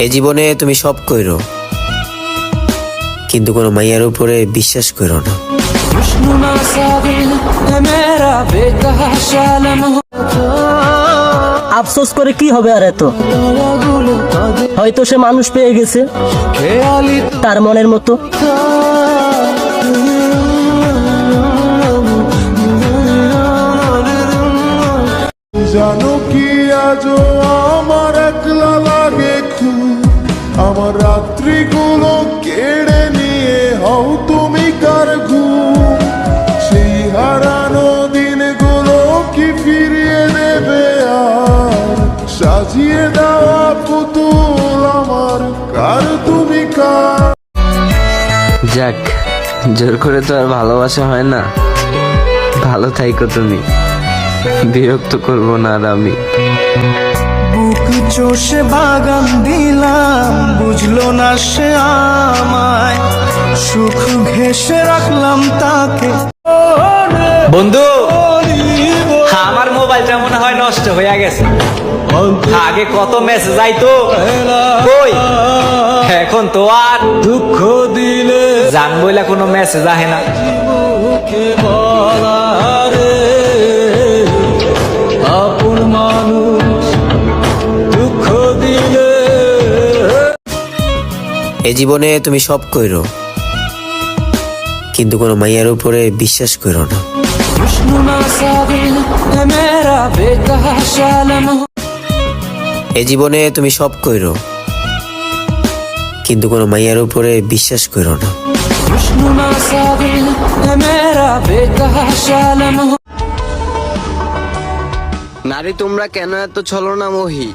এ জীবনে তুমি সব কইরো। কিন্তু কোনো মাইয়ার উপরে বিশ্বাস করো না। আফসোস করে কি হবে আর এত? হয়তো সে মানুষ পেয়ে গেছে। তার মনের মতো। জানো কি আজও আমার রাত্রিগুলো কেড়ে নিয়ে হও তুমি কার ঘুম সেই হারানো দিনগুলো কি ফিরিয়ে দেবে আর? সাজিয়ে দেওয়া পুতুল আমার, কার তুমি কার? যাক, জোর করে তো আর ভালোবাসা হয় না। ভালো থাইকো তুমি। বিরক্ত করব না আর আমি। চষে বাগান দিলাম বুঝলো না সে আমায়। সুখ ঘেসে রাখলাম তাকে। বন্ধু আমার মোবাইলটা মনে হয় নষ্ট হয়ে গেছে। আগে কত মেসেজ আইতো? কই? এখন তো আর দুঃখ দিলে জান বইলা কোনো মেসেজ আহে না। এ জীবনে তুমি সব কইর, কিন্তু কোনো মাইয়ার উপরে বিশ্বাস কইর না। এ জীবনে তুমি সব কইর, কিন্তু কোনো মাইয়ার উপরে বিশ্বাস কইর না। নারী তোমরা কেন এত ছলনা মহি?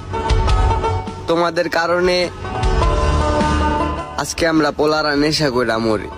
তোমাদের কারণে আজকে আমরা পোলারা নেশা করে মরি।